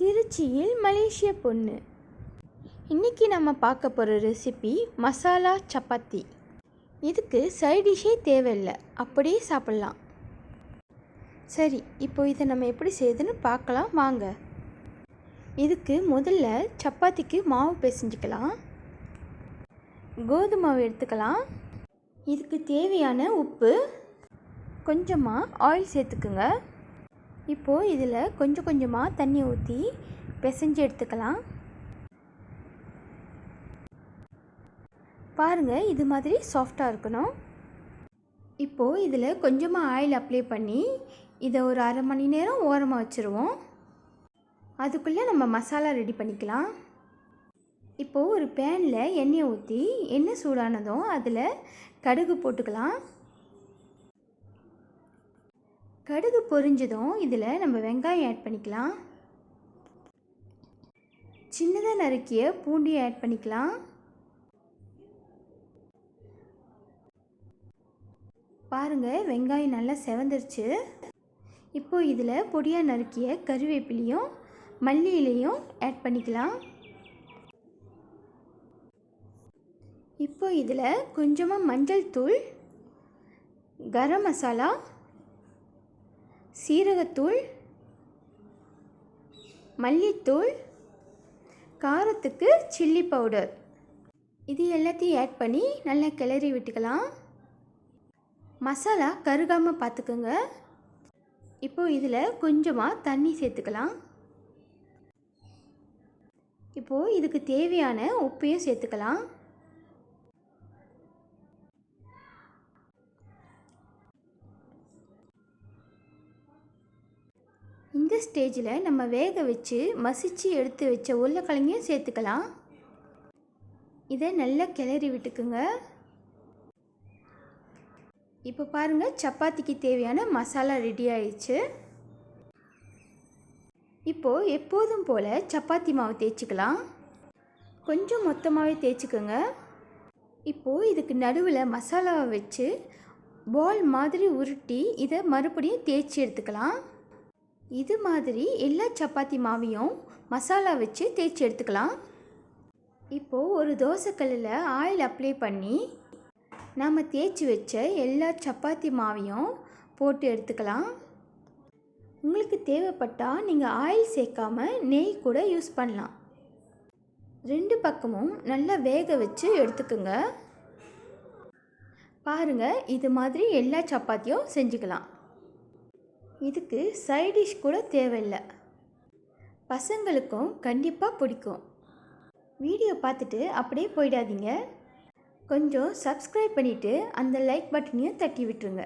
திருச்சியில் மலேசிய பொண்ணு. இன்றைக்கி நம்ம பார்க்க போகிற ரெசிபி மசாலா சப்பாத்தி. இதுக்கு சைடிஷே டிஷ்ஷே தேவையில்லை. அப்படியே சாப்பிட்லாம். சரி இப்போ இதை நம்ம எப்படி செய்யுதுன்னு பார்க்கலாம். வாங்க. இதுக்கு முதல்ல சப்பாத்திக்கு மாவு பிசைஞ்சிக்கலாம். கோதுமாவு எடுத்துக்கலாம். இதுக்கு தேவையான உப்பு கொஞ்சமாக ஆயில் சேர்த்துக்குங்க. இப்போது இதில் கொஞ்சம் கொஞ்சமாக தண்ணி ஊற்றி பிசைஞ்சு எடுத்துக்கலாம். பாருங்கள் இது மாதிரி சாஃப்டாக இருக்கணும். இப்போது இதில் கொஞ்சமாக ஆயில் அப்ளை பண்ணி இதை ஒரு அரை மணி நேரம் ஓரமாக வச்சுருவோம். அதுக்குள்ளே நம்ம மசாலா ரெடி பண்ணிக்கலாம். இப்போது ஒரு பேனில் எண்ணெயை ஊற்றி எண்ணெய் சூடானதும் அதில் கடுகு போட்டுக்கலாம். கடுகு பொரிஞ்சதும் இதில் நம்ம வெங்காயம் ஆட் பண்ணிக்கலாம். சின்னதாக நறுக்கிய பூண்டியை ஆட் பண்ணிக்கலாம். பாருங்கள் வெங்காயம் நல்லா செவந்துருச்சு. இப்போது இதில் பொடியாக நறுக்கிய கருவேப்பிலையும் மல்லி இலையும் ஆட் பண்ணிக்கலாம். இப்போ இதில் கொஞ்சமாக மஞ்சள் தூள் கரம் மசாலா சீரகத்தூள் மல்லித்தூள் காரத்துக்கு சில்லி பவுடர் இது எல்லாத்தையும் ஆட் பண்ணி நல்லா கிளறி விட்டுக்கலாம். மசாலா கருகாமல் பார்த்துக்குங்க இப்போது இதில் கொஞ்சமாக தண்ணி சேர்த்துக்கலாம். இப்போது இதுக்கு தேவையான உப்பையும் சேர்த்துக்கலாம். இந்த ஸ்டேஜில் நம்ம வேக வச்சு மசித்து எடுத்து வச்ச உருளைக்கிழங்கையும் சேர்த்துக்கலாம். இதை நல்லா கிளறி விட்டுக்குங்க. இப்போ பாருங்கள் சப்பாத்திக்கு தேவையான மசாலா ரெடி ஆயிடுச்சு. இப்போது எப்போதும் போல் சப்பாத்தி மாவு தேய்ச்சிக்கலாம். கொஞ்சம் மொத்தமாகவே தேய்ச்சிக்கோங்க. இப்போது இதுக்கு நடுவில் மசாலாவை வச்சு பால் மாதிரி உருட்டி இதை மறுபடியும் தேய்ச்சி எடுத்துக்கலாம். இது மாதிரி எல்லா சப்பாத்தி மாவையும் மசாலா வச்சு தேய்ச்சி எடுத்துக்கலாம். இப்போது ஒரு தோசைக்கல்லில் ஆயில் அப்ளை பண்ணி நாம் தேய்ச்சி வச்ச எல்லா சப்பாத்தி மாவையும் போட்டு எடுத்துக்கலாம். உங்களுக்கு தேவைப்பட்டால் நீங்கள் ஆயில் சேர்க்காம நெய் கூட யூஸ் பண்ணலாம். ரெண்டு பக்கமும் நல்லா வேக வச்சு எடுத்துக்கோங்க. பாருங்கள் இது மாதிரி எல்லா சப்பாத்தியும் செஞ்சுக்கலாம். இதுக்கு சைடிஷ் கூட தேவையில்லை. பசங்களுக்கும் கண்டிப்பாக பிடிக்கும். வீடியோ பார்த்துட்டு அப்படியே போயிடாதீங்க. கொஞ்சம் சப்ஸ்கிரைப் பண்ணிவிட்டு அந்த லைக் பட்டனையும் தட்டி விட்டுருங்க.